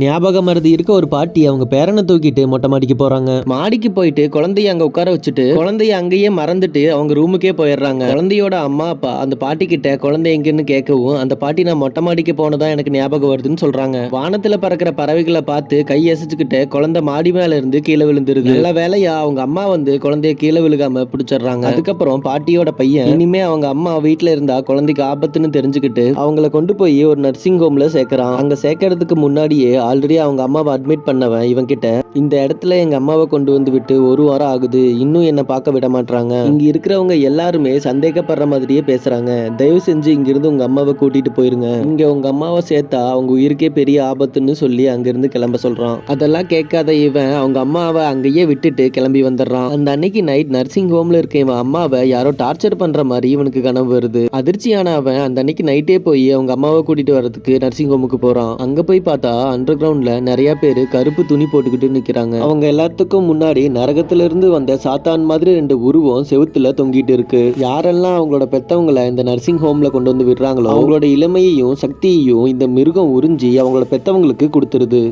ஞாபக மருதி இருக்க ஒரு பாட்டி அவங்க பேரனை தூக்கிட்டு மொட்டை மாடிக்கு போறாங்க. மாடிக்கு போயிட்டு குழந்தைய அங்க உட்கார வச்சுட்டு குழந்தைய அங்கேயே மறந்துட்டு அவங்க ரூமுக்கே போயிடுறாங்க. குழந்தையோட அம்மா அப்பா அந்த பாட்டி கிட்ட குழந்தை எங்கன்னு கேட்கவும் அந்த பாட்டி நான் மொட்டை மாடிக்கு போனதான் எனக்கு ஞாபகம் வருதுன்னு சொல்றாங்க. வானத்துல பறக்கிற பறவைகளை பார்த்து கை அசைச்சுக்கிட்டு குழந்தை மாடி மேல இருந்து கீழே விழுந்துருது. நல்ல வேலையா அவங்க அம்மா வந்து குழந்தைய கீழே விழுகாம பிடிச்சிடுறாங்க. அதுக்கப்புறம் பாட்டியோட பையன் இனிமே அவங்க அம்மா வீட்டுல இருந்தா குழந்தைக்கு ஆபத்துன்னு தெரிஞ்சுக்கிட்டு அவங்கள கொண்டு போய் ஒரு நர்சிங் ஹோம்ல சேர்க்கறான். அங்க சேர்க்கறதுக்கு முன்னாடியே ஆல்ரெடி அவங்க அம்மாவை அட்மிட் பண்ணவன் இவன் கிட்ட இந்த இடத்துல எங்க அம்மாவை கொண்டு வந்து விட்டு ஒரு வாரம் ஆகுது. இன்னும் என்ன பார்க்க விட மாட்றாங்க. இங்க இருக்கிறவங்க எல்லாருமே சந்தேகப்படுற மாதிரியே பேசுறாங்க. தயவு செஞ்சு இங்கிருந்து உங்க அம்மாவை கூட்டிட்டு போயிருங்க. இங்க உங்க அம்மாவை சேர்த்தா அவங்க உயிருக்கே பெரிய ஆபத்துன்னு சொல்லி அங்கிருந்து கிளம்ப சொல்றான். அதெல்லாம் கேட்காத இவன் அவங்க அம்மாவை அங்கேயே விட்டுட்டு கிளம்பி வந்துடுறான். அந்த அன்னைக்கு நைட் நர்சிங் ஹோம்ல இருக்க இவன் அம்மாவை யாரோ டார்ச்சர் பண்ற மாதிரி இவனுக்கு கனவு வருது. அதிர்ச்சியான அவன் அந்த அன்னைக்கு நைட்டே போய் அவங்க அம்மாவை கூட்டிட்டு வர்றதுக்கு நர்சிங் ஹோமுக்கு போறான். அங்க போய் பார்த்தா அண்டர் கிரவுண்ட்ல நிறைய பேர் கருப்பு துணி போட்டுக்கிட்டு நிக்கிறாங்க. அவங்க எல்லாத்துக்கும் முன்னாடி நரகத்துல இருந்து வந்த சாத்தான் மாதிரி ரெண்டு உருவம் செவுத்துல தொங்கிட்டு இருக்கு. யாரெல்லாம் அவங்களோட பெத்தவங்கள இந்த நர்சிங் ஹோம்ல கொண்டு வந்து விடுறாங்களோ அவங்களோட இளமையையும் சக்தியையும் இந்த மிருகம் உறிஞ்சி அவங்களோட பெத்தவங்களுக்கு கொடுத்துருது.